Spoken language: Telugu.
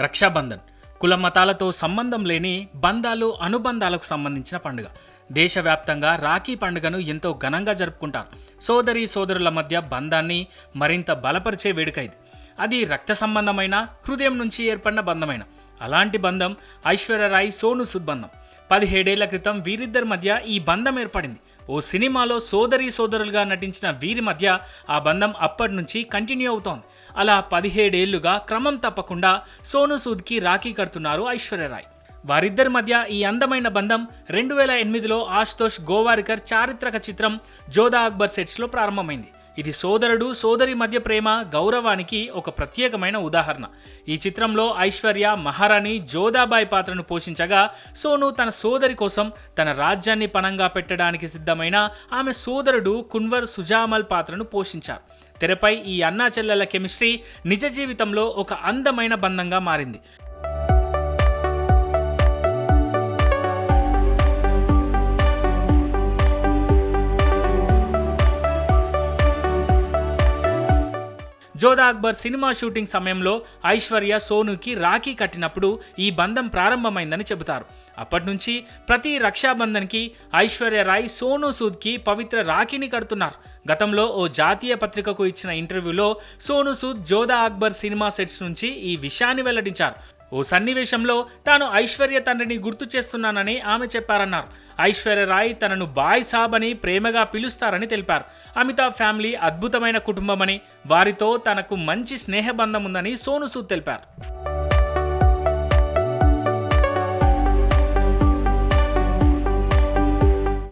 రక్షాబంధన్. కుల మతాలతో సంబంధం లేని బంధాలు అనుబంధాలకు సంబంధించిన పండుగ. దేశవ్యాప్తంగా రాఖీ పండుగను ఎంతో ఘనంగా జరుపుకుంటారు. సోదరి సోదరుల మధ్య బంధాన్ని మరింత బలపరిచే వేడుక ఇది. అది రక్త సంబంధమైన హృదయం నుంచి ఏర్పడిన బంధమైన. అలాంటి బంధం ఐశ్వర్యరాయ్ సోను సుద్ బంధం పదిహేడేళ్ళ క్రితం వీరిద్దరి మధ్య ఈ బంధం ఏర్పడింది. ఓ సినిమాలో సోదరి సోదరులుగా నటించిన వీరి మధ్య ఆ బంధం అప్పటి నుంచి కంటిన్యూ అవుతోంది. అలా పదిహేడేళ్ళుగా క్రమం తప్పకుండా సోను సూద్కి రాఖీ కడుతున్నారు ఐశ్వర్యరాయ్. వారిద్దరి మధ్య ఈ అందమైన బంధం రెండు వేల ఎనిమిదిలో ఆశుతోష్ గోవారికర్ చారిత్రక చిత్రం జోధా అక్బర్ సెట్స్లో ప్రారంభమైంది. ఇది సోదరుడు సోదరి మధ్య ప్రేమ గౌరవానికి ఒక ప్రత్యేకమైన ఉదాహరణ. ఈ చిత్రంలో ఐశ్వర్య మహారాణి జోదాబాయి పాత్రను పోషించగా సోను తన సోదరి కోసం తన రాజ్యాన్ని పణంగా పెట్టడానికి సిద్ధమైన ఆమె సోదరుడు కున్వర్ సుజామల్ పాత్రను పోషించారు. తెరపై ఈ అన్నా చెల్లెల కెమిస్ట్రీ నిజ జీవితంలో ఒక అందమైన బంధంగా మారింది. జోధా అక్బర్ సినిమా షూటింగ్ సమయంలో ఐశ్వర్య సోనుకి రాఖీ కట్టినప్పుడు ఈ బంధం ప్రారంభమైందని చెబుతారు. అప్పటి నుంచి ప్రతి రక్షాబంధన్కి ఐశ్వర్య రాయ్ సోను సూద్కి పవిత్ర రాఖీని కడుతున్నారు. గతంలో ఓ జాతీయ పత్రికకు ఇచ్చిన ఇంటర్వ్యూలో సోను సూద్ జోధా అక్బర్ సినిమా సెట్స్ నుంచి ఈ విషయాన్ని వెల్లడించారు. ఓ సన్నివేశంలో తాను ఐశ్వర్య తండ్రిని గుర్తు చేస్తున్నానని ఆమె చెప్పారన్నారు. ఐశ్వర్య రాయ్ తనను బాయ్ సాబ్ అని ప్రేమగా పిలుస్తారని తెలిపారు. అమితాబ్ ఫ్యామిలీ అద్భుతమైన కుటుంబమని వారితో తనకు మంచి స్నేహబంధం ఉందని సోను సూద్ తెలిపారు.